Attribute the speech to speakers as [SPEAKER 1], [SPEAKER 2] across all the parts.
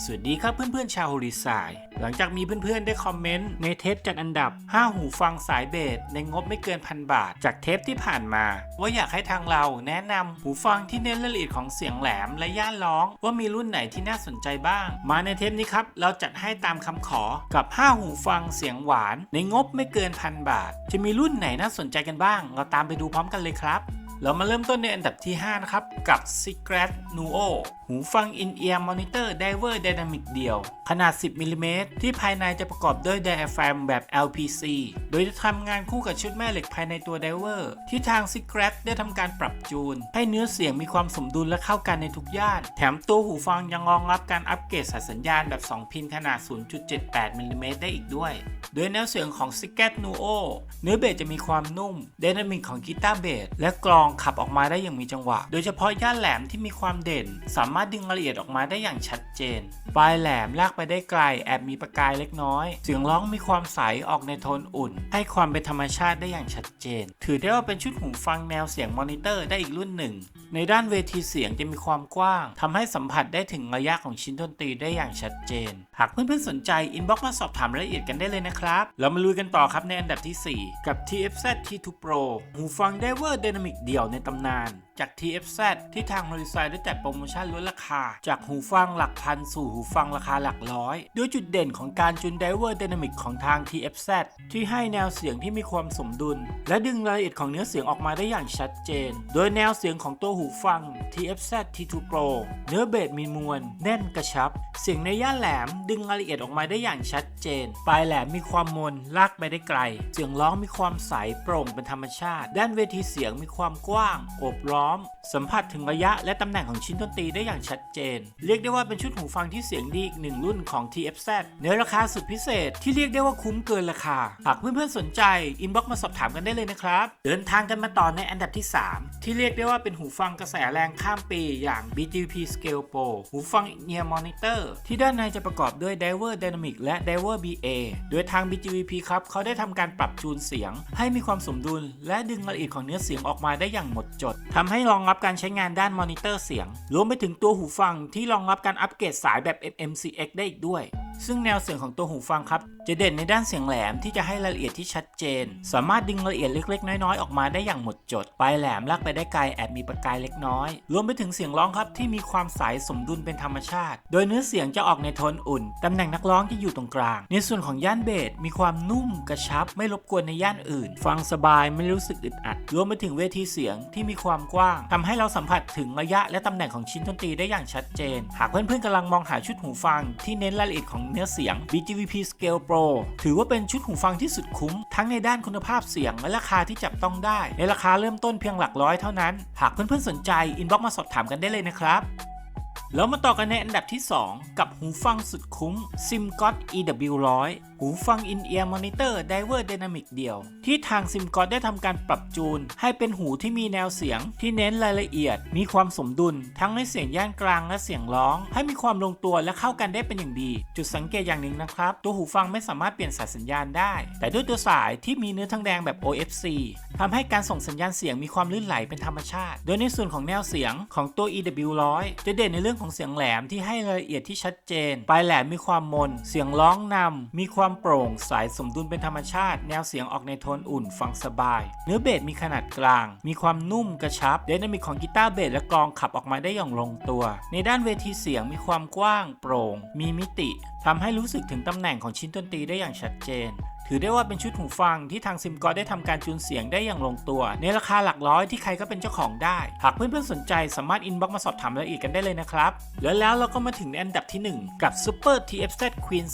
[SPEAKER 1] สวัสดีครับเพื่อนๆชาวโฮลิสาย หลังจากมีเพื่อนๆได้คอมเมนต์ในเทปจัดอันดับ 5 หูฟังสายเบสในงบไม่เกินพันบาท จากเทปที่ผ่านมา ว่าอยากให้ทางเราแนะนำหูฟังที่เน้นรายละเอียดของเสียงแหลมและย่านร้อง ว่ามีรุ่นไหนที่น่าสนใจบ้าง มาในเทปนี้ครับ เราจัดให้ตามคำขอกับ 5 หูฟังเสียงหวาน ในงบไม่เกินพันบาท จะมีรุ่นไหนน่าสนใจกันบ้าง เราตามไปดูพร้อมกันเลยครับเรามาเริ่มต้นในอันดับที่ 5 นะครับ กับ Secret Nuo หูฟัง In-Ear Monitor Diver Dynamic เดี่ยว ขนาด 10มิลลิเมตรที่ภายในจะประกอบด้วย Diaphragm แบบ LPC โดยจะทำงานคู่กับชุดแม่เหล็กภายในตัว Diver ที่ทาง Secret ได้ทำการปรับจูน ให้เนื้อเสียงมีความสมดุลและเข้ากันในทุกย่าน แถมตัวหูฟังยังรองรับการอัปเกรดสายสัญญาณแบบ 2 พินขนาด 0.78มิลลิเมตรได้อีกด้วย โดยแนวเสียงของ s i g a t Nuo เนื้อเบสจะมีความนุ่มไดนามิกของกีตาร์เบสและกลองขับออกมาได้อย่างมีจังหวะ โดยเฉพาะย่านแหลมที่มีความเด่นสามารถดึงรายละเอียดออกมาได้อย่างชัดเจน ปลายแหลมลากไปได้ไกลแอบมีประกายเล็กน้อย เสียงร้องมีความใสออกในโทนอุ่น ให้ความเป็นธรรมชาติได้อย่างชัดเจน ถือได้ว่าเป็นชุดหูฟังแนวเสียงมอนิเตอร์ได้อีกรุ่นหนึ่ง ในด้านเวทีเสียงจะมีความกว้างทำให้สัมผัสได้ถึงระยะของชิ้นดนตรีได้อย่างชัดเจน หากเพื่อนๆสนใจอินบ็อกซ์มาสอบถามรายละเอียดกันได้เลยนะครับ เรามาลุยกันต่อครับในอันดับที่ 4 กับ TFZ T2 Pro หูฟัง Diver Dynamic เดี่ยวในตำนานจาก TFZ ที่ทางบริษัทได้จัดโปรโมชั่นลดราคา จากหูฟังหลักพันสู่หูฟังราคาหลักร้อย ด้วยจุดเด่นของการจูน Diver Dynamic ของทาง TFZ ที่ให้แนวเสียงที่มีความสมดุล และดึงรายละเอียดของเนื้อเสียงออกมาได้อย่างชัดเจน โดยแนวเสียงของตัวหูฟัง TFZ T2 Pro เนื้อเบสมีมวล แน่นกระชับ เสียงในย่านแหลมดึงรายละเอียดออกมาได้อย่างชัดเจน ปลายแหลมมีความมนลากไปได้ไกล เสียงร้องมีความใสโปร่งเป็นธรรมชาติ ด้านเวทีเสียงมีความกว้างโอบล้อม สัมผัสถึงระยะและตำแหน่งของชิ้นดนตรีได้อย่างชัดเจน เรียกได้ว่าเป็นชุดหูฟังที่เสียงดีอีกหนึ่งรุ่นของ TFZ ในราคาสุดพิเศษที่เรียกได้ว่าคุ้มเกินราคา หากเพื่อนๆสนใจอินบ็อกมาสอบถามกันได้เลยนะครับ เดินทางกันมาต่อในอันดับที่ 3 ที่เรียกได้ว่าเป็นหูฟังกระแสแรงข้ามปีอย่าง BGP Scale Pro หูฟัง Ear Monitor ที่ด้านในจะประกอบด้วย Diver Dynamic และ Diver BA โดยทาง BGP ครับเขาได้ทำการปรับจูนเสียง ให้มีความสมดุล และดึงรายละเอียดของเนื้อเสียงออกมาได้อย่างหมดจดทำให้รองรับการใช้งานด้านมอนิเตอร์เสียง รวมไปถึงตัวหูฟังที่รองรับการอัปเกรดสายแบบ MMCX ได้อีกด้วย ซึ่งแนวเสียงของตัวหูฟังครับ จะเด่นในด้านเสียงแหลมที่จะให้รายละเอียดที่ชัดเจน สามารถดึงรายละเอียดเล็กๆ น้อยๆ ออกมาได้อย่างหมดจด ปลายแหลมลากไปได้ไกลแอบมีประกายเล็กน้อย รวมไปถึงเสียงร้องครับที่มีความใสสมดุลเป็นธรรมชาติ โดยเนื้อเสียงจะออกในโทนอุ่น ตำแหน่งนักร้องจะอยู่ตรงกลาง ในส่วนของย่านเบสมีความนุ่มกระชับ ไม่รบกวนในย่านอื่น ฟังสบายไม่รู้สึกอึดอัด รวมไปถึงเวทีเสียงที่มีความกว้างทำให้เราสัมผัสถึงระยะและตำแหน่งของชิ้นดนตรีได้อย่างชัดเจน หากเพื่อนๆกำลังมองหาชุดหูฟังที่เน้นรายละเอียดของเนื้อเสียง BGVP Scale Pro ถือว่าเป็นชุดหูฟังที่สุดคุ้ม ทั้งในด้านคุณภาพเสียงและราคาที่จับต้องได้ ในราคาเริ่มต้นเพียงหลักร้อยเท่านั้น หากเพื่อนๆสนใจอินบ็อกมาสอบถามกันได้เลยนะครับ แล้วมาต่อกันในอันดับที่ 2 กับหูฟังสุดคุ้ม SimGod EW100 หูฟัง In-Ear Monitor Diver Dynamic เดี่ยว ที่ทาง SimGod ได้ทำการปรับจูน ให้เป็นหูที่มีแนวเสียง ที่เน้นรายละเอียด มีความสมดุล ทั้งในเสียงย่านกลางและเสียงร้อง ให้มีความลงตัวและเข้ากันได้เป็นอย่างดี จุดสังเกตอย่างหนึ่งนะครับ ตัวหูฟังไม่สามารถเปลี่ยนสายสัญญาณได้ แต่ด้วยตัวสายที่มีเนื้อทองแดงแบบ OFC ทำให้การส่งสัญญาณเสียงมีความลื่นไหลเป็นธรรมชาติ โดยในส่วนของแนวเสียงของตัว EW100 จะเด่นในเรื่องของเสียงแหลมที่ให้รายละเอียดที่ชัดเจน ปลายแหลมมีความมน เสียงร้องนำมีความโปร่งใสสมดุลเป็นธรรมชาติ แนวเสียงออกในโทนอุ่นฟังสบาย เนื้อเบสมีขนาดกลาง มีความนุ่มกระชับไดนามิกของกีตาร์เบสและกลองขับออกมาได้อย่างลงตัว ในด้านเวทีเสียงมีความกว้าง โปร่ง มีมิติทำให้รู้สึกถึงตำแหน่งของชิ้นดนตรีได้อย่างชัดเจน ถือได้ว่าเป็นชุดหูฟังที่ทางซิมกอได้ทำการจูนเสียงได้อย่างลงตัว ในราคาหลักร้อยที่ใครก็เป็นเจ้าของได้ หากเพื่อนๆสนใจสามารถอินบ็อกมาสอบถามรายละเอียดกันได้เลยนะครับ แล้วแล้วเราก็มาถึงในอันดับที่ 1 กับ Super TFZ Queen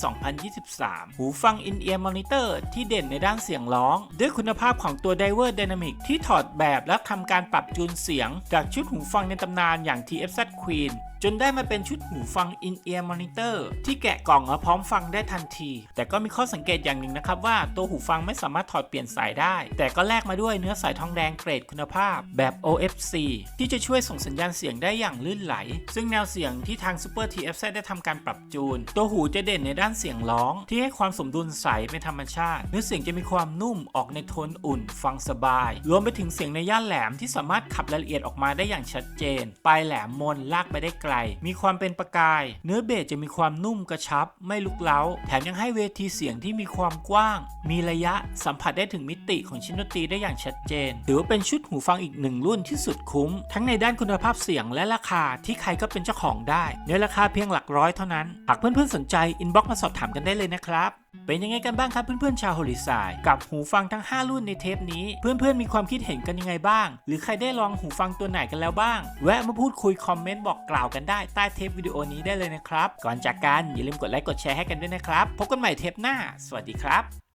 [SPEAKER 1] 2023 หูฟัง In-Ear Monitor ที่เด่นในด้านเสียงร้อง ด้วยคุณภาพของตัว Diver Dynamic ที่ถอดแบบและทำการปรับจูนเสียง จากชุดหูฟังในตำนานอย่าง TFZ Queen จนได้มาเป็นชุดหูฟัง In-Ear Monitor ที่แกะกล่องแล้วพร้อมฟังได้ทันที แต่ก็มีข้อสังเกตอย่างหนึ่งนะครับว่า่าตัวหูฟังไม่สามารถถอดเปลี่ยนสายได้ แต่ก็แลกมาด้วยเนื้อสายทองแดงเกรดคุณภาพแบบ OFC ที่จะช่วยส่งสัญญาณเสียงได้อย่างลื่นไหล ซึ่งแนวเสียงที่ทาง Super TFZ ได้ทำการปรับจูน ตัวหูจะเด่นในด้านเสียงร้อง ที่ให้ความสมดุลใสเป็นธรรมชาติ เนื้อเสียงจะมีความนุ่มออกในโทนอุ่น ฟังสบาย รวมไปถึงเสียงในย่านแหลมที่สามารถขับรายละเอียดออกมาได้อย่างชัดเจน ปลายแหลมมนลากไปได้ไกล มีความเป็นประกาย เนื้อเบสจะมีความนุ่มกระชับ ไม่ลุกเล้า แถมยังให้เวทีเสียงที่มีความกว้างมีระยะสัมผัสได้ถึงมิติของชิ้นดนตรีได้อย่างชัดเจน ถือว่าเป็นชุดหูฟังอีกหนึ่งรุ่นที่สุดคุ้ม ทั้งในด้านคุณภาพเสียงและราคาที่ใครก็เป็นเจ้าของได้ ในราคาเพียงหลักร้อยเท่านั้น หากเพื่อนๆสนใจอินบ็อกมาสอบถามกันได้เลยนะครับเป็นยังไงกันบ้างครับเพื่อนๆชาวโฮลิซายกับหูฟังทั้ง 5 รุ่นในเทปนี้ เพื่อนๆมีความคิดเห็นกันยังไงบ้าง หรือใครได้ลองหูฟังตัวไหนกันแล้วบ้าง แวะมาพูดคุยคอมเมนต์บอกกล่าวกันได้ใต้เทปวิดีโอนี้ได้เลยนะครับ ก่อนจากกันอย่าลืมกดไลค์กดแชร์ให้กันด้วยนะครับ พบกันใหม่เทปหน้า สวัสดีครับ